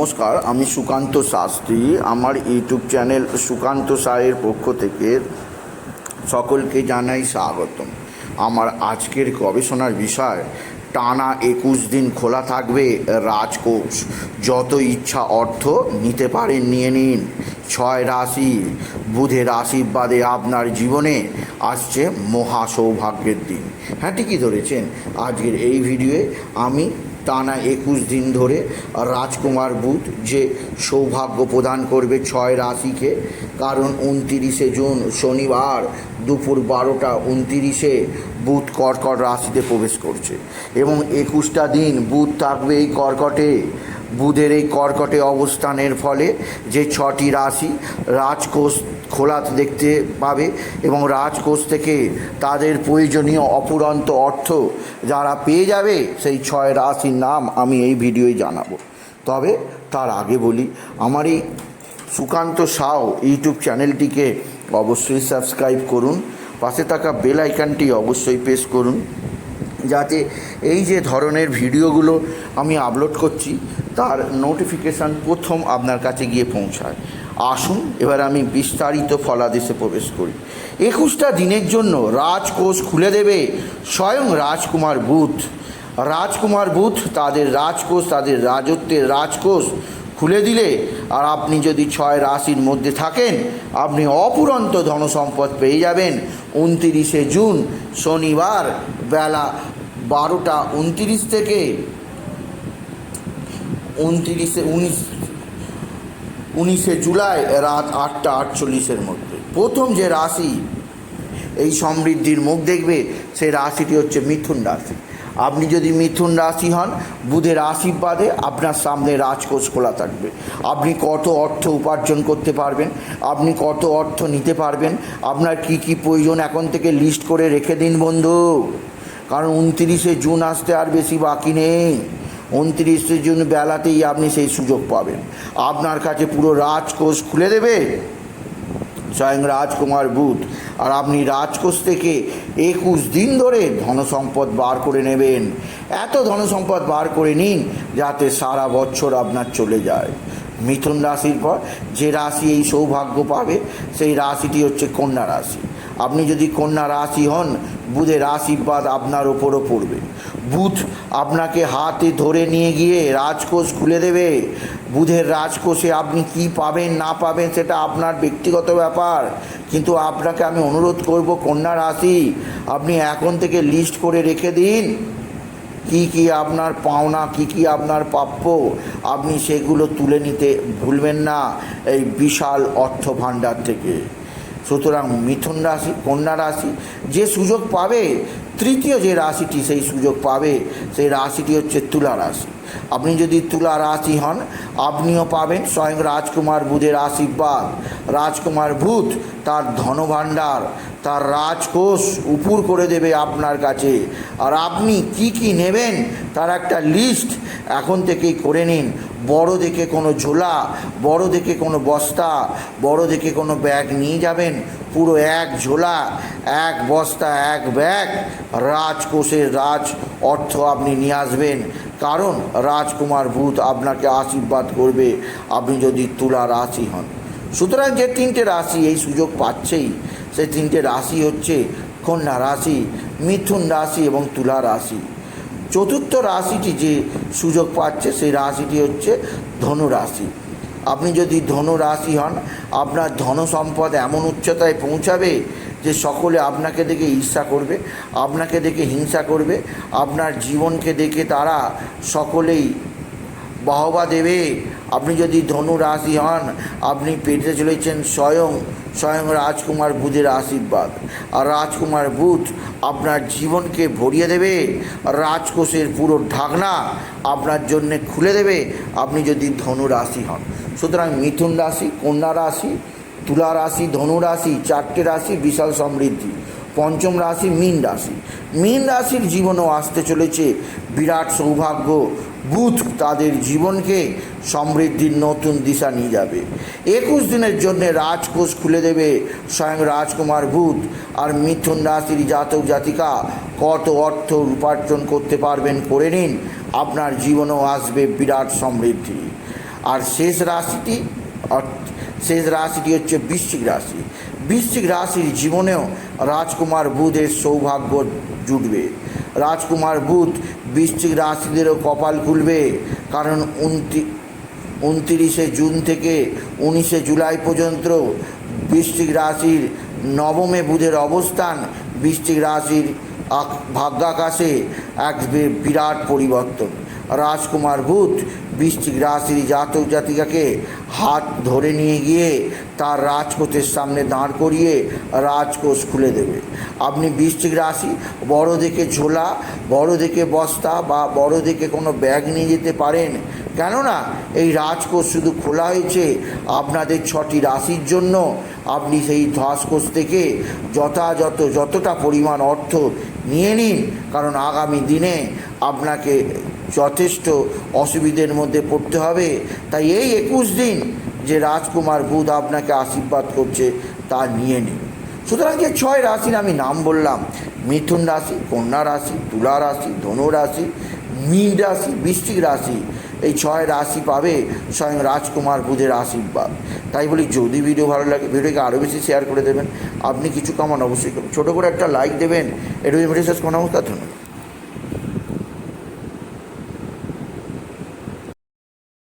নমস্কার, আমি সুকান্ত শাস্ত্রী। আমার ইউটিউব চ্যানেল সুকান্ত সায়ের পক্ষ থেকে সকলকে জানাই স্বাগতম। আমার আজকের গবেষণার বিষয়, টানা একুশ দিন খোলা থাকবে রাজকোষ। যত ইচ্ছা অর্থ নিতে পারেন, নিয়ে নিন। ছয় রাশি, বুধের আশীর্বাদে আপনার জীবনে আসছে মহা সৌভাগ্যের দিন। হ্যাঁ ঠিকই ধরেছেন। আজকের এই ভিডিওয়ে আমি টানা একুশ দিন ধরে রাজকুমার বুধ যে সৌভাগ্য প্রদান করবে ছয় রাশিকে, কারণ উনতিরিশে জুন শনিবার দুপুর বারোটা উনতিরিশে বুধ কর্কট রাশিতে প্রবেশ করছে এবং একুশটা দিন বুধ থাকবে এই কর্কটে। বুধের এই কর্কটে অবস্থানের ফলে যে ছটি রাশি রাজকোষ খোলা দেখতে পাবে এবং রাজকোষ থেকে তাদের প্রয়োজনীয় অপুরন্ত অর্থ যারা পেয়ে যাবে, সেই ছয় রাশির নাম আমি এই ভিডিওয় জানাব। তবে তার আগে বলি, আমার এই সুকান্ত সাও ইউটিউব চ্যানেলটিকে অবশ্যই সাবস্ক্রাইব করুন, পাশে থাকা বেল আইকনটি অবশ্যই প্রেস করুন। যাতে এই যে ধরনের ভিডিওগুলো আমি আপলোড করছি, তার নোটিফিকেশান প্রথম আপনার কাছে গিয়ে পৌঁছায়। আসুন, এবার আমি বিস্তারিত ফলাদেশে প্রবেশ করি। একুশটা দিনের জন্য রাজকোষ খুলে দেবে স্বয়ং রাজকুমার বুথ রাজকুমার বুথ তাদের রাজকোষ, তাদের রাজত্বের রাজকোষ খুলে দিলে আর আপনি যদি ছয় রাশির মধ্যে থাকেন, আপনি অপুরন্ত ধনসম্পদ পেয়ে যাবেন। উনতিরিশে জুন, শনিবার বেলা বারোটা উনতিরিশ থেকে উনতিরিশে উনিশ, উনিশে জুলাই রাত আটটা আটচল্লিশের মধ্যে। প্রথম যে রাশি এই সমৃদ্ধির মুখ দেখবে, সেই রাশিটি হচ্ছে মিথুন রাশি। আপনি যদি মিথুন রাশি হন, বুধের আশীর্বাদে আপনার সামনে রাজকোষ খোলা থাকবে। আপনি কত অর্থ উপার্জন করতে পারবেন, আপনি কত অর্থ নিতে পারবেন, আপনার কি কি প্রয়োজন এখন থেকে লিস্ট করে রেখে দিন বন্ধু। কারণ উনতিরিশে জুন আসতে আর বেশি বাকি নেই। উনত্রিশে জুন বেলাতেই আপনি সেই সুযোগ পাবেন। আপনার কাছে পুরো রাজকোষ খুলে দেবে। স্বয়ং রাজকুমার বুধ। আর আপনি রাজকোষ থেকে একুশ দিন ধরে ধনসম্পদ বার করে নেবেন। এত ধনসম্পদ বার করে নিন যাতে সারা বছর আপনার চলে যায়। মিথুন রাশির পর যে রাশি এই সৌভাগ্য পাবে, সেই রাশিটি হচ্ছে কন্যা রাশি। আপনি যদি কন্যা রাশি হন, বুধের আশীর্বাদ আপনার ওপরও পড়বে। বুধ আপনাকে হাতে ধরে নিয়ে গিয়ে রাজকোষ খুলে দেবে। বুধের রাজকোষে আপনি কি পাবেন, না পাবেন, সেটা আপনার ব্যক্তিগত ব্যাপার। কিন্তু আপনাকে আমি অনুরোধ করব, কন্যা রাশি, আপনি এখন থেকে লিস্ট করে রেখে দিন। কি কি আপনার পাওনা, কি কি আপনার প্রাপ্য, আপনি সেগুলো তুলে নিতে ভুলবেন না, এই বিশাল অর্থ ভাণ্ডার থেকে। সুতরাং মিথুন রাশি, কন্যা রাশি, যে সুযোগ পাবে, তৃতীয় যে রাশিটি সেই সুযোগ পাবে, সেই রাশিটি হচ্ছে তুলা রাশি। আপনি যদি তুলা রাশি হন, আপনিও পাবেন স্বয়ং রাজকুমার বুধের আশীর্বাদ। রাজকুমার বুধ তার ধনভাণ্ডার, তার রাজকোষ উপুর করে দেবে আপনার কাছে। আর আপনি কি কি নেবেন, তার একটা লিস্ট এখন থেকেই করে নিন। বড় দেখে কোনো ঝোলা, বড় দেখে কোনো বস্তা, বড় দেখে কোনো ব্যাগ নিয়ে যাবেন, পুরো এক ঝোলা, এক বস্তা, এক ব্যাগ, রাজকোষের রাজ অর্থ আপনি নিয়ে আসবেন। কারণ রাজকুমার ভূত আপনাকে আশীর্বাদ করবে, আপনি যদি তুলা রাশি হন। সুতরাং যে তিনটে রাশি এই সুযোগ পাচ্ছেই, সেই তিনটে রাশি হচ্ছে কন্যা রাশি, মিথুন রাশি এবং তুলা রাশি। চতুর্থ রাশিটি যে সুযোগ পাচ্ছে, সেই রাশিটি হচ্ছে ধনু রাশি। আপনি যদি ধনু রাশি হন, আপনার ধন সম্পদ এমন উচ্চতায় পৌঁছাবে যে সকলে আপনাকে দেখে ঈর্ষা করবে, আপনাকে দেখে হিংসা করবে, আপনার জীবনকে দেখে তারা সকলেই বাহবা দেবে আপনি যদি ধনু রাশি হন, আপনি পেতে চলেছেন স্বয়ং স্বয়ং রাজকুমার বুধের আশীর্বাদ। আর রাজকুমার বুধ আপনার জীবনকে ভরিয়ে দেবে, রাজকোষের পুরো ঢাকনা আপনার জন্যে খুলে দেবে, আপনি যদি ধনু রাশি হন। সুতরাং মিথুন রাশি, কন্যা রাশি, তুলা রাশি, ধনু রাশি, চারটে রাশি বিশাল সমৃদ্ধি। পঞ্চম রাশি মীন রাশি। মীন রাশির জীবনও আসতে চলেছে। বিরাট সৌভাগ্য। বুধ তাদের জীবনকে সমৃদ্ধির নতুন দিশা নিয়ে যাবে। একুশ দিনের জন্য রাজকোষ খুলে দেবে স্বয়ং রাজকুমার বুধ। আর মিথুন রাশির জাতক জাতিকা কত অর্থ উপার্জন করতে পারবেন করে নিন। আপনার জীবনেও আসবে বিরাট সমৃদ্ধি। আর শেষ রাশিটি শেষ রাশিটি হচ্ছে বৃশ্চিক রাশি। বৃশ্চিক রাশির জীবনেও রাজকুমার বুধের সৌভাগ্য জুটবে। রাজকুমার বুধ বৃশ্চিক রাশিদেরও কপাল খুলবে, কারণ উনতি উনতিরিশে জুন থেকে উনিশে জুলাই পর্যন্ত বৃশ্চিক রাশির নবমে বুধের অবস্থান বৃশ্চিক রাশির ভাগ্যাকাশে এক বিরাট পরিবর্তন। রাজকুমার বুধ বৃশ্চিক রাশির জাতক জাতিকাকে হাত ধরে নিয়ে গিয়ে তার রাজকোষের সামনে দাঁড় করিয়ে রাজকোষ খুলে দেবে। আপনি বৃশ্চিক রাশি, বড় দেখে ঝোলা, বড় দেখে বস্তা বা বড় দেখে কোনো ব্যাগ নিয়ে যেতে পারেন। কেননা এই রাজকোষ শুধু খোলা হয়েছে আপনাদের ছটি রাশির জন্য। আপনি সেই রাজকোষ থেকে যথাযথ যতটা পরিমাণ অর্থ নিয়ে নিন, কারণ আগামী দিনে আপনাকে যথেষ্ট অসুবিধের মধ্যে পড়তে হবে। তাই এই একুশ দিন যে রাজকুমার বুধ আপনাকে আশীর্বাদ করছে, তা নিয়ে নিন। সুতরাং যে ছয় রাশির আমি নাম বললাম, মিথুন রাশি, কন্যা রাশি, তুলা রাশি, ধনু রাশি, মীন রাশি, বৃশ্চিক রাশি, এই ছয় রাশি পাবে স্বয়ং রাজকুমার বুধের আশীর্বাদ। তাই বলি, যদি ভিডিও ভালো লাগে, ভিডিওকে আরও বেশি শেয়ার করে দেবেন। আপনি কিছু কামান অবশ্যই ছোটো করে একটা লাইক দেবেন। এটা কোনো নমস্কার, ধন্যবাদ।